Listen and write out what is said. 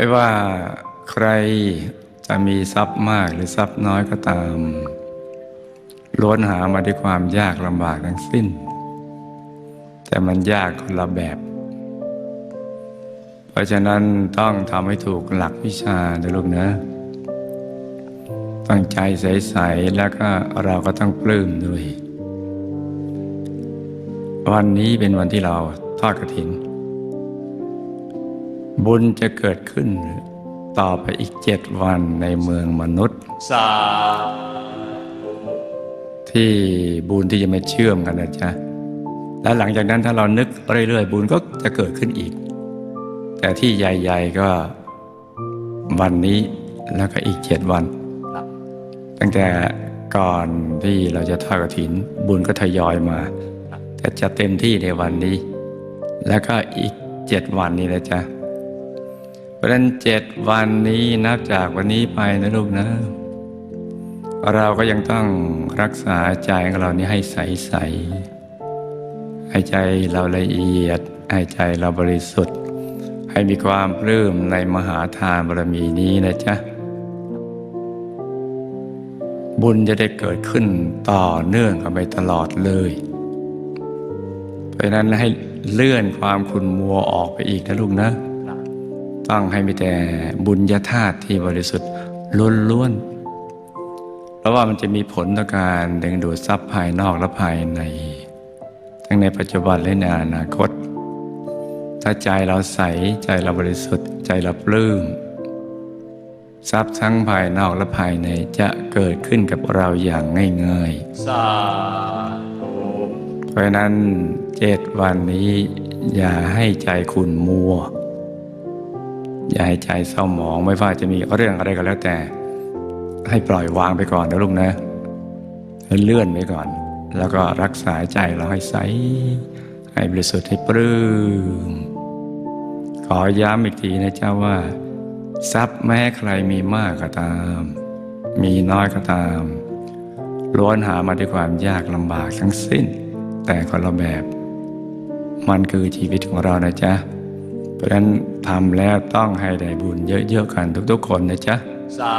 ไม่ว่าใครจะมีทรัพย์มากหรือทรัพย์น้อยก็ตาม ล้วนหามาด้วยความยากลำบากทั้งสิ้น แต่มันยากคนละแบบ เพราะฉะนั้นต้องทำให้ถูกหลักวิชานะลูกนะตั้งใจใสๆแล้วก็เราก็ต้องปลื้มด้วย วันนี้เป็นวันที่เราทอดกระถิน บุญจะเกิดขึ้น ต่อไปอีกเจ็ดวันในเมืองมนุษย์สาที่บุญที่จะมาเชื่อมกันนะจ๊ะแล้วหลังจากนั้นถ้าเรานึกเรื่อยๆ บุญก็จะเกิดขึ้นอีก แต่ที่ใหญ่ๆก็วันนี้แล้วก็อีกเจ็ดวัน ตั้งแต่ก่อนที่เราจะทอดกฐิน บุญก็ทยอยมา แต่จะเต็มที่ในวันนี้ แล้วก็อีกเจ็ดวันนี้นะจ๊ะ เพราะนั้นเจ็ดวันนี้นับจากวันนี้ไปนะลูกนะ เราก็ยังต้องรักษาใจของเรานี้ให้ใสใสๆให้ใจเราละเอียด ให้ใจเราบริสุทธิ์ ให้มีความปลื้มในมหาทานบารมีนี้นะจ๊ะ บุญจะได้เกิดขึ้นต่อเนื่องกันไปตลอดเลย เพราะนั้นให้เลื่อนความขุ่นมัวออกไปอีกนะลูกนะ ต้องให้มีแต่บุญญาธาตุที่บริสุทธิ์ล้วนๆเพราะว่ามันจะมีผลต่อการดึงดูดทรัพย์ภายนอกและภายใน ทั้งในปัจจุบันและในอนาคต ถ้าใจเราใสใจเราบริสุทธิ์ใจเราปลื้มทรัพย์ทั้งภายนอกและภายในจะเกิดขึ้นกับเราอย่างง่ายๆสาธุเพราะฉะนั้นเจ็ดวันนี้อย่าให้ใจขุ่นมัว อย่าให้ใจเศร้าหมองไม่ว่าจะมีเรื่องอะไรก็แล้วแต่ ให้ปล่อยวางไปก่อนนะลูกนะเลื่อนไปก่อน แล้วก็รักษาใจเราให้ใส ให้บริสุทธิ์ให้ปลื้มขอย้ำอีกทีนะเจ้าว่า ทรัพย์แม้ใครมีมากก็ตาม มีน้อยก็ตามล้วนหามาด้วยความยากลำบากทั้งสิ้น แต่คนละแบบ มันคือชีวิตของเรานะจ๊ะ เพราะฉะนั้นทำแล้วต้องให้ได้บุญเยอะๆกันทุกๆคนนะจ๊ะสา